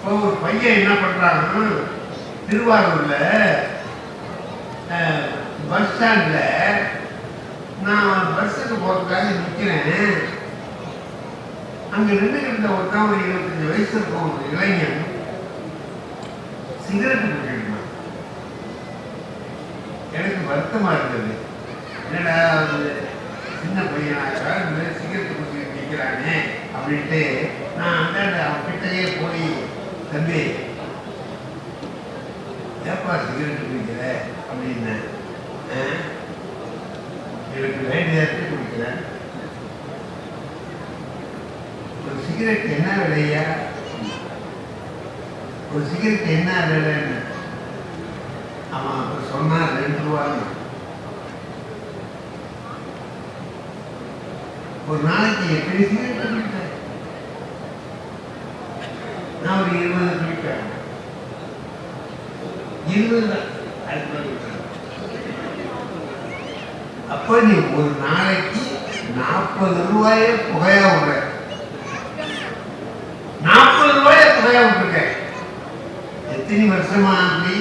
இப்போ ஒரு பையன் என்ன பண்றாங்க திருவாரூர்ல அஹ், பஸ் ஸ்டாண்ட்ல நான் பஸ்ஸுக்கு போறதுக்காக நிற்கிறேன் அங்க நின்று இருந்த ஒருத்தன் ஒரு இருபத்தஞ்சு வயசு இருக்கும் ஒரு இளைஞன். சிகரெட் குடிக்கிறான் எனக்கு வருத்தமா இருந்தது. என்னடா அது சின்ன பையனாக இந்த மாதிரி சிகரெட் குடிக்க நிற்கிறானே அப்படின்ட்டு நான் அந்த அவன் கிட்டயே போய் தம்பி ஏப்பா சிகரெட் குடிக்கிற? அப்படின்னு எனக்கு வேண்டியதற்கு குடிக்கிறேன். ஒரு சிகரெட் என்ன விலையா? ஒரு சிகரெட் என்ன விலைன்னு? ஆமாம் அப்புறம் சொன்னால் ரெண்டு ரூபான்னு. ஒரு நாளைக்கு எத்தனை சிகரெட் குடிப்பேன் நான் ஒரு இருபது குடிப்பேன் இருபது அப்ப நீ ஒரு நாளைக்கு நாற்பது ரூபாய புகையா விடுற நாற்பது ரூபாய புகையா விட்டுருக்க எத்தனை வருஷமா அப்படி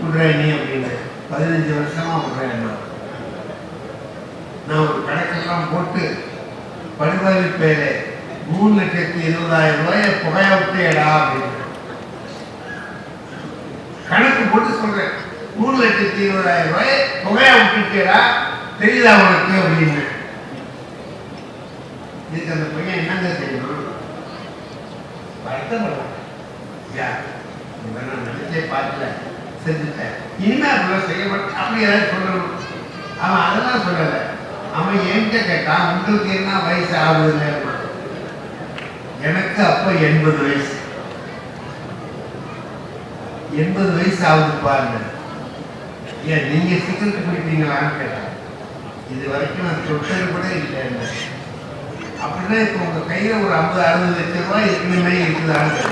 விடுற நீ அப்படின்னு பதினஞ்சு வருஷமா விடுறேன் நான். ஒரு கணக்கெல்லாம் போட்டு படுவாரி பேரை மூணு லட்சத்தி இருபதாயிரம் ரூபாய புகையா விட்டேடா அப்படின்னு. கணக்கு போட்டு சொல்றேன். மூணு லட்சத்தி இருபதாயிரம் ரூபாய் புகையா விட்டுட்டேடா தெரியுதா உனக்கு அப்படின்னு. இதுக்கு அந்த பையன் என்னங்க செய்யணும்? வருத்தப்படும் நான் நினைச்சே பார்க்கல. செஞ்சுட்டேன். இனிமே அப்படிலாம் செய்ய மாட்டேன். அப்படி ஏதாவது சொல்லணும். அவன் அதெல்லாம் சொல்லலை. அவன் என்கிட்ட கேட்டான் உங்களுக்கு என்ன வயசு ஆகுதுன்னு? எனக்கு அப்ப எண்பது வயசு. எண்பது வயசு ஆகுது பாருங்க. ஏன் நீங்க சிகரெட் குடிப்பீங்களான்னு கேட்டான். இது வரைக்கும் நான் தொட்டது கூட இல்லை அப்படின்னா இப்போ உங்க கையில ஒரு ஐம்பது அறுபது லட்சம் ரூபாய் இருக்கணுமே இருக்குதான்னு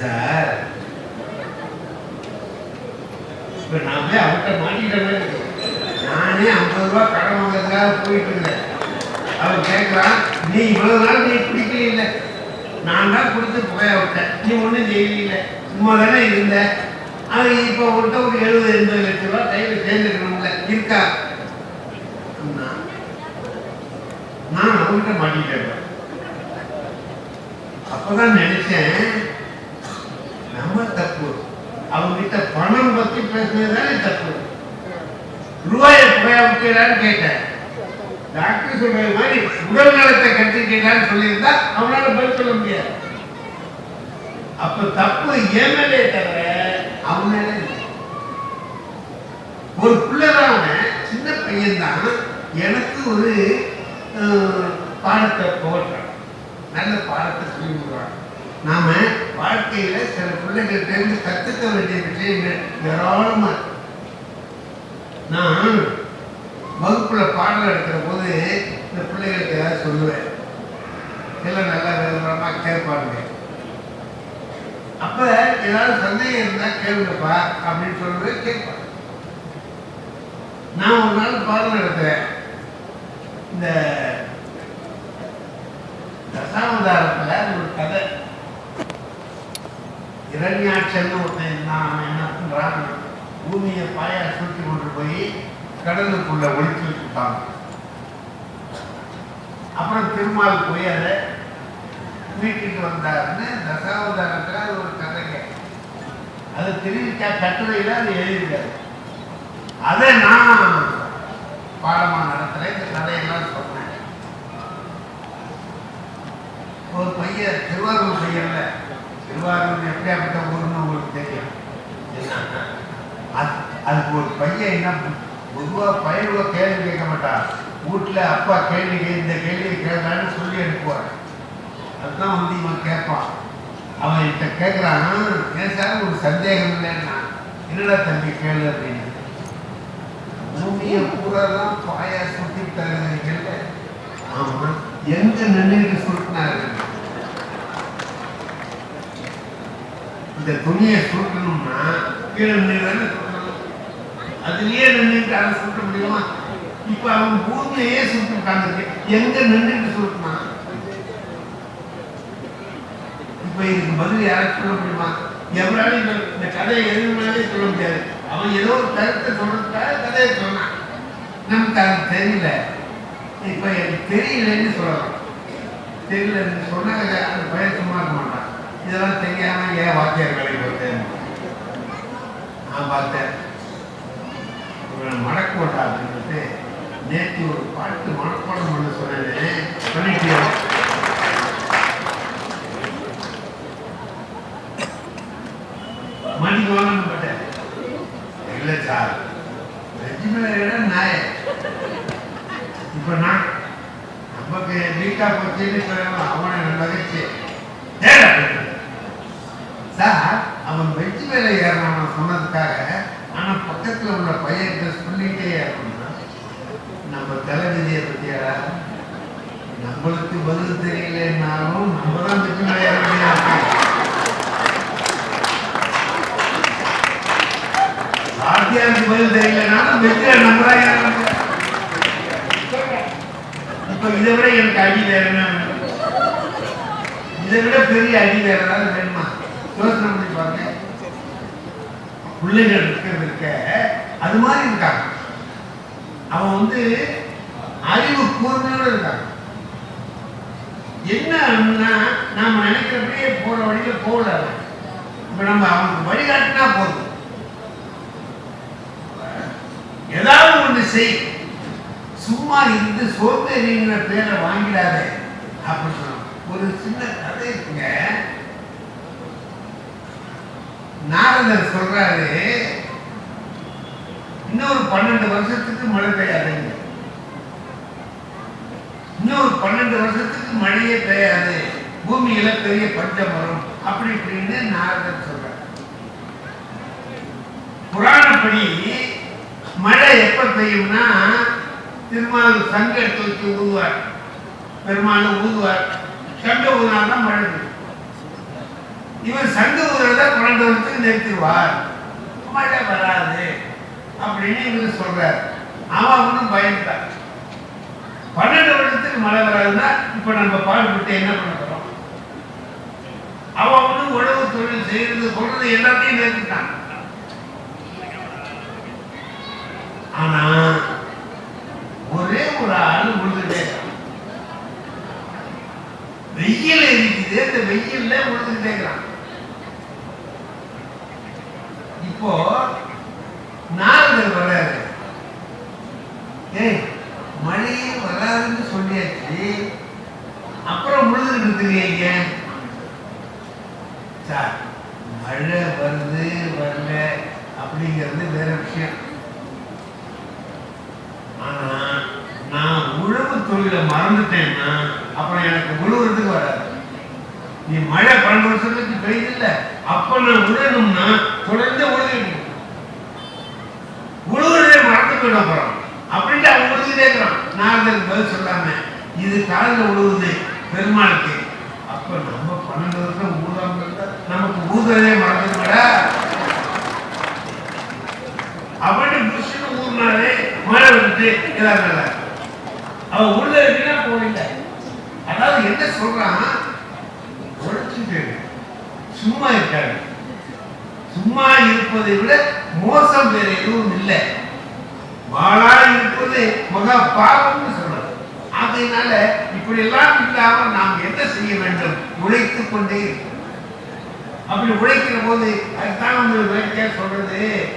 சார் இப்ப நான் போய் அவர்கிட்ட மாட்டிக்கிட்ட பண்ணி ஐம்பது ரூபா கடன் வாங்குறதுக்காக போயிட்டு இருந்தேன். அவன் கேட்குறான் நீ இவ்வளவு நாள் நீ குடிக்கல இல்லை. நான் தான் கொடுத்து புகைய விட்டேன். நீ ஒன்றும் செய்யல சும்மா தானே இருந்த? அது இப்போ உன்கிட்ட ஒரு எழுபது எண்பது லட்ச ரூபா கையில் சேர்ந்துருக்கணும்ல. இருக்கா? நான் நான் அவன்கிட்ட மாட்டிக்கிட்டேன் அப்பதான் நினைச்சேன் நம்ம தப்பு. அவங்க கிட்ட பணம் பத்தி பேசுனதுதானே தப்பு. ரூபாயை புகையா விற்கிறான்னு கேட்டேன். டாக்டர் சொல்றது மாதிரி உடல் நலத்தை கட்டிக்கிறான்னு சொல்லியிருந்தா அவனால பதில் சொல்ல முடியாது. அப்ப தப்பு என் தவிர அவன் ஒரு பிள்ளைதான் அவன் சின்ன பையன்தான் எனக்கு ஒரு அஹ், பாடத்தை போடுறான் நல்ல பாடத்தை சொல்லி கொடுக்குறான். நாம வாழ்க்கையில சில பிள்ளைகள்ட்ட இருந்து கத்துக்க வேண்டிய விஷயம் ஏராளமா இருக்கு. நான் வகுப்புல பாடல் எடுக்கிற போது இந்த பிள்ளைகளுக்கு ஏதாவது சொல்லுவேன். எல்லாம் நல்லா விதமாக கேட்பாங்க அப்ப ஏதாவது சந்தேகம் இருந்தா கேளுங்கப்பா அப்படின்னு சொல்லுவேன் கேட்பாங்க நான் ஒரு நாள் பாடம் எடுத்தேன். இந்த தசாவதாரத்தில் ஒரு கதை. இரண்யாட்சன் ஒருத்தன் இருந்தான். என்ன பண்றான்? பூமியை பாயா சுற்றி கொண்டு போய் கடலுக்குள்ள ஒழிச்சு வச்சுட்டாங்க அப்புறம் திருமால் போய் அதை வீட்டுக்கு வந்தாருன்னு தசாவதாரத்தில் அது ஒரு கதைங்க அது தெரிவிச்சா கட்டுரையில் அது எழுதியிருக்காரு. அதை நான் பாடமா நடத்துல இந்த கதையெல்லாம் சொன்னேன். ஒரு பையன் திருவாரூர் பையன்ல. திருவாரூர் எப்படியாப்பட்ட ஊர்னு உங்களுக்கு தெரியும். அது- அதுக்கு ஒரு பையன் என்ன பொதுவா பையனுவ கேள்வி கேட்க மாட்டான். வீட்டுல அப்பா கேள்வி இந்த கேள்வியை கேட்கலான்னு சொல்லி அனுப்புவார் அதுதான் வந்து இவன் கேட்பான். அவன் என்கிட்ட கேட்குறான் ஏன் சார் ஒரு சந்தேகம் இல்லைன்னா என்னடா தம்பி கேளு அப்படின்னு. பூமியை பூராதான் பாயா சுத்தி தருகிறீங்கல்ல. ஆமா. எங்க நின்றுட்டு சுருட்டினாரு? இந்த துணியை சுருட்டணும்னா கீழே நின்று அதுலயே நின்றுட்டு அதை சுருட்ட முடியுமா? இப்ப அவன் பூமியிலேயே சுட்டு உட்கார்ந்துருக்கு. எங்க நின்றுட்டு சுருட்டுமா இப்ப இதுக்கு பதில் யாராச்சும் சொல்ல முடியுமா? எவராலும் இந்த இந்த கதையை எதுவுமே சொல்ல முடியாது. அவன் ஏதோ ஒரு கருத்தை சொல்றதுக்காக கதையை சொன்னான். நமக்கு அது தெரியல. இப்ப எனக்கு தெரியலன்னு சொல்லலாம். தெரியலன்னு சொன்னா அந்த பையன் சும்மா இருக்க மாட்டான். இதெல்லாம் தெரியாம ஏன் வாத்தியார் வேலைக்கு பார்த்தேன் நான் பார்த்தேன் இவனை மடக்கோட்டா அப்படின்ட்டு நேற்று ஒரு பாட்டு மனப்பாடம் பண்ண சொன்னேன். பண்ணிட்டு மணிக்கோன்னு பட்டேன் இல்லை சார். ரெஜிமேல நாய. இப்ப நான் நமக்கு போச்சுன்னு சொல்லலாம் அவனை சார் அவன் சொன்னதுக்காக ஆனா பக்கத்துல உள்ள பையன்கிட்ட சொல்லிட்டே ஏறணும்னா நம்ம தலைநிதியை பத்தியாரா நம்மளுக்கு பதில் தெரியலன்னாலும் நம்ம தான் வெஜ் மேல பதில் தெரியலனாலும் வெற்றியா நம்ம தான் இப்ப இதை விட எனக்கு அடி வேற என்ன இதை விட பெரிய அடி வேற ஏதாவது வேணுமா? யோசனை பண்ணி பாருங்க. பிள்ளைகள் இருக்க இருக்க அது மாதிரி இருக்காங்க. அவன் வந்து அறிவு கூர்மையோடு இருக்காங்க என்னன்னா நாம நினைக்கிறபடியே போற வழியில போகல இப்ப நம்ம அவனுக்கு வழிகாட்டினா போதும். ஏதாவது ஒன்று செய். சும்மா இருந்து சோம்பேறிங்கிற பேரை வாங்கிடாத அப்படின்னு சொன்னான். ஒரு சின்ன கதை இருக்குங்க. நாரதர் சொல்றாரு இன்னொரு பன்னெண்டு வருஷத்துக்கு மழை பெய்யாதுங்க இன்னொரு பன்னெண்டு வருஷத்துக்கு மழையே பெய்யாது. பூமியில பெரிய பஞ்சம் வரும் அப்படி இப்படின்னு நாரதர் சொல்றார். புராணப்படி மழை எப்ப பெய்யும்னா திருமால் சங்க எடுத்து வச்சு ஊதுவார். பெருமாள் ஊதுவார். சங்க ஊதுனால்தான் மழை பெய்யும். இவர் சங்க ஊதுறத பன்னெண்டு வருஷத்துக்கு நிறுத்திடுவார். மழை வராது. அப்படின்னு இவர் சொல்றார்? அவன் ஒன்றும் பயந்துட்டான் பன்னெண்டு வருஷத்துக்கு மழை வராதுன்னா இப்ப நம்ம பாடுபட்டு என்ன பண்ண போறோம்? அவன் ஒன்றும் உழவு தொழில் செய்யறது சொல்றது எல்லாத்தையும் நிறுத்திட்டான். ஆனா ஒரே ஒரு ஆள் உழுதுட்டே இருக்கான். வெயில் இருக்குது இந்த வெயில்ல உழுதுட்டே இருக்கிறான் இப்போ நாரதர் வராது. ஏய் மழையே வராதுன்னு சொல்லியாச்சு. அப்புறம் முழுதுகிட்டு இருக்கிறீங்க சார் மழை வருது வரல அப்படிங்கிறது வேற விஷயம். ஆனா நான் உழவு தொழிலை மறந்துட்டேன்னா அப்புறம் எனக்கு உழுவுறதுக்கு வராது. நீ மழை பன்னெண்டு வருஷத்துக்கு பெய்யுது அப்ப நான் உழணும்னா தொடர்ந்து உழுதுட்டு உழுவுறதே மறந்து அப்புறம். அப்படின்ட்டு அவன் உழுதுட்டே இருக்கிறான் நான் பதில் சொல்லாம இது காலில் உழுவுது பெருமாளுக்கு. அப்ப நம்ம பன்னெண்டு வருஷம் ஊதாம இருந்தா நமக்கு ஊதுறதே மறந்துடுமாடா அப்படின்னு புஷ்னு ஊர்னாலே மேல விட்டு எல்லாரும் நல்லா அவன் உள்ள இருக்குன்னா போகல. அதாவது என்ன சொல்றான்? உழைச்சிட்டு சும்மா இருக்காரு. சும்மா இருப்பதை விட மோசம் வேற எதுவும் இல்லை. வாழா இருப்பது மகா பாவம்னு சொல்றது. அதனால இப்படி எல்லாம் இல்லாமல் நாம் என்ன செய்ய வேண்டும்? உழைத்துக் கொண்டே அப்படி உழைக்கிற போது அதுதான் வந்து சொல்றது.